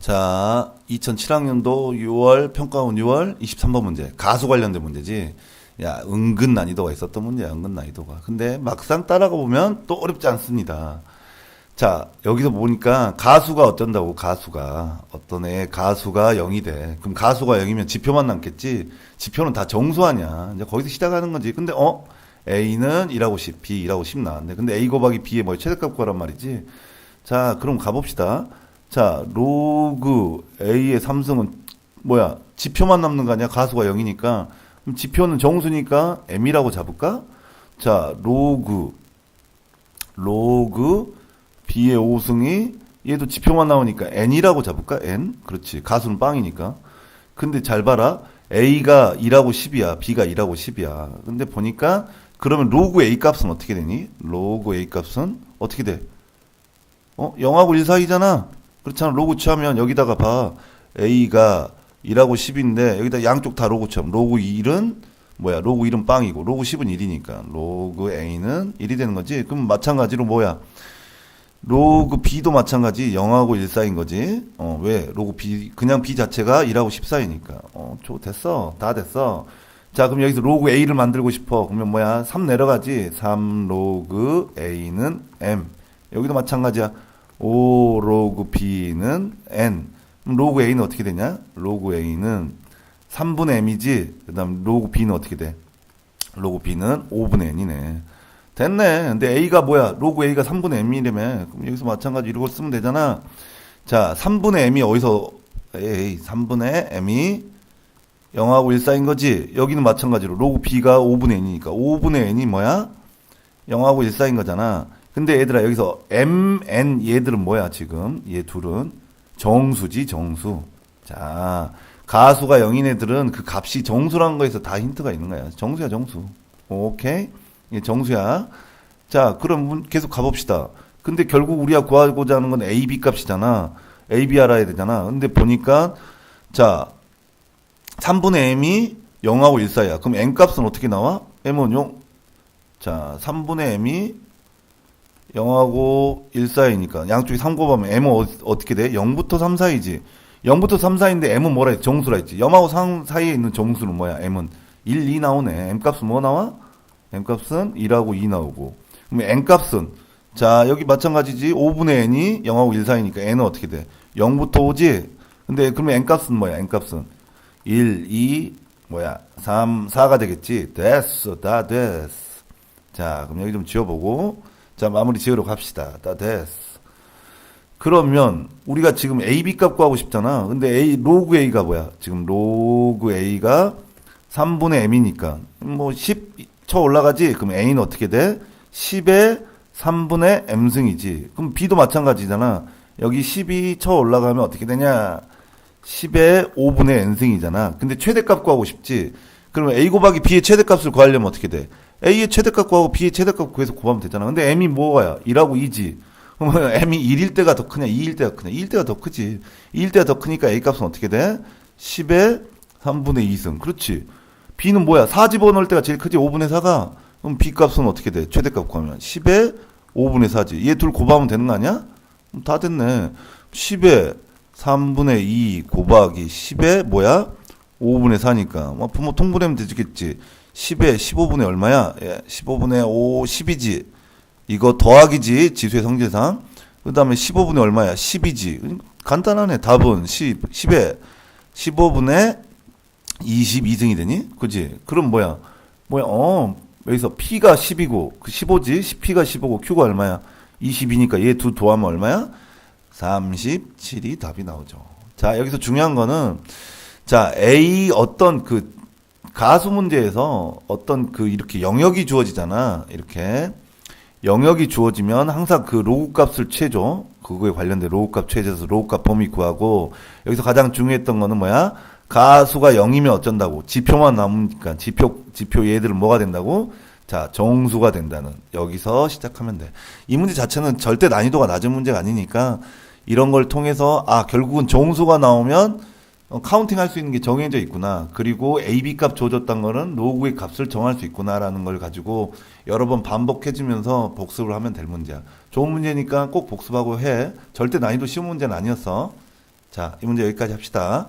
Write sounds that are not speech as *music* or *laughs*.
자, 2007학년도 6월 평가원 6월 23번 문제. 가수 관련된 문제지. 야, 은근 난이도가 있었던 문제야. 은근 난이도가. 근데 막상 따라가 보면 또 어렵지 않습니다. 자, 여기서 보니까 가수가 어쩐다고 가수가 어떤 애 가수가 0이 돼. 그럼 가수가 0이면 지표만 남겠지. 지표는 다 정수 아니야. 이제 거기서 시작하는 거지. 근데 어 A는 1하고 10, B 1하고 10 나왔네. 근데 A 곱하기 B의 뭐 최대값 구하란 말이지. 자, 그럼 가봅시다. 자, 로그 A의 삼성은 뭐야? 지표만 남는 거 아니야? 가수가 0이니까. 그럼 지표는 정수니까 M이라고 잡을까? 자, 로그 로그 B의 5승이 얘도 지표만 나오니까 N이라고 잡을까? N? 그렇지. 가수는 빵이니까. 근데 잘 봐라. A가 2라고 10이야. B가 2라고 10이야. 근데 보니까 그러면 로그 A 값은 어떻게 되니? 로그 A 값은 어떻게 돼? 어? 0하고 1 사이잖아. 그렇잖아. 로그 취하면 여기다가 봐. A가 2라고 10인데 여기다 양쪽 다 로그 취하면 로그 1은 뭐야? 로그 1은 빵이고 로그 10은 1이니까 로그 A는 1이 되는 거지. 그럼 마찬가지로 뭐야? 로그 B도 마찬가지 0하고 1 사이인 거지. 어, 왜? 로그 B, 그냥 B 자체가 1하고 10 사이니까. 어, 저 됐어. 다 됐어. 자, 그럼 여기서 로그 A를 만들고 싶어. 그러면 뭐야? 3 내려가지. 3 로그 A는 M. 여기도 마찬가지야. 5 로그 B는 N. 로그 A는 어떻게 되냐? 로그 A는 3분의 M이지. 그 다음 로그 B는 어떻게 돼? 로그 B는 5분의 N이네. 됐네. 근데 A가 뭐야? 로그 A가 3분의 M이라며. 그럼 여기서 마찬가지 이렇게 쓰면 되잖아. 자, 3분의 M이 어디서, 에이, 3분의 M이 0하고 1 사인 거지? 여기는 마찬가지로 로그 B가 5분의 N이니까 5분의 N이 뭐야? 0하고 1 사인 거잖아. 근데 얘들아, 여기서 M, N 얘들은 뭐야, 지금? 얘 둘은? 정수지, 정수. 자, 가수가 0인 애들은 그 값이 정수라는 거에서 다 힌트가 있는 거야. 정수야, 정수. 오케이? 이게 정수야. 자, 그럼 문- 계속 가봅시다. 근데 결국 우리가 구하고자 하는 건 A, B 값이잖아. A, B 알아야 되잖아. 근데 보니까, 자, 3분의 M이 0하고 1 사이야. 그럼 M 값은 어떻게 나와? M은 0. 자, 3분의 M이 0하고 1 사이니까 양쪽이 3 곱하면 M은 어, 어떻게 돼? 0부터 3 사이지. 0부터 3 사이인데 M은 뭐라 했지? 정수라 했지. 0하고 3 사이에 있는 정수는 뭐야? M은 1, 2 나오네. M 값은 뭐 나와? M 값은 1하고 2 나오고. 그럼 N 값은 자, 여기 마찬가지지. 5분의 N이 0하고 1 사이니까 N은 어떻게 돼? 0부터 5지? 근데 그러면 N 값은 뭐야? N 값은 1, 2, 뭐야? 3, 4가 되겠지? 됐어. 다 됐어. 자, 그럼 여기 좀 지워 보고. 자, 마무리 지으러 갑시다. 다 됐어. 그러면 우리가 지금 A, B 값 구하고 싶잖아. 근데 A, 로그 A가 뭐야? 지금 로그 A가 3분의 M이니까. 뭐 10쳐 올라가지? 그럼 A는 어떻게 돼? 10에 3분의 M승이지. 그럼 B도 마찬가지잖아. 여기 10이 쳐 올라가면 어떻게 되냐? 10에 5분의 N승이잖아. 근데 최대값 구하고 싶지? 그러면 A 곱하기 B의 최대값을 구하려면 어떻게 돼? A의 최대값 구하고 B의 최대값 구해서 곱하면 되잖아. 근데 M이 뭐가야? 1하고 2지. 그러면 *laughs* M이 1일 때가 더 크냐? 2일 때가 크냐? 2일 때가 더 크지. 2일 때가 더 크니까 A 값은 어떻게 돼? 10에 3분의 2승. 그렇지. B는 뭐야? 4 집어넣을 때가 제일 크지. 5분의 4가. 그럼 B 값은 어떻게 돼? 최대값 구하면. 10에 5분의 4지. 얘 둘 곱하면 되는 거 아니야? 다 됐네. 10에 3분의 2 곱하기 10에 뭐야? 5분의 4니까. 뭐 부모 통분하면 되겠지. 10에 15분의 얼마야? 예, 15분의 5, 10이지. 이거 더하기지. 지수의 성질상. 그 다음에 15분의 얼마야? 10이지. 간단하네. 답은 10, 10에 15분의 22승이 되니? 그지? 그럼 뭐야? 뭐야? 어, 여기서 P가 10이고, 그 15지? 10P가 15고, Q가 얼마야? 22니까 얘 두 도하면 얼마야? 37이 답이 나오죠. 자, 여기서 중요한 거는, 자, A 어떤 그 가수 문제에서 어떤 그 이렇게 영역이 주어지잖아. 이렇게. 영역이 주어지면 항상 그 로그 값을 채줘. 그거에 관련된 로그 값 채져서 로그 값 범위 구하고, 여기서 가장 중요했던 거는 뭐야? 가수가 0이면 어쩐다고? 지표만 남으니까, 지표, 지표 얘들은 뭐가 된다고? 자, 정수가 된다는. 여기서 시작하면 돼. 이 문제 자체는 절대 난이도가 낮은 문제가 아니니까, 이런 걸 통해서, 아, 결국은 정수가 나오면, 어, 카운팅 할 수 있는 게 정해져 있구나. 그리고 AB 값 줘줬던 거는 로그의 값을 정할 수 있구나라는 걸 가지고 여러 번 반복해주면서 복습을 하면 될 문제야. 좋은 문제니까 꼭 복습하고 해. 절대 난이도 쉬운 문제는 아니었어. 자, 이 문제 여기까지 합시다.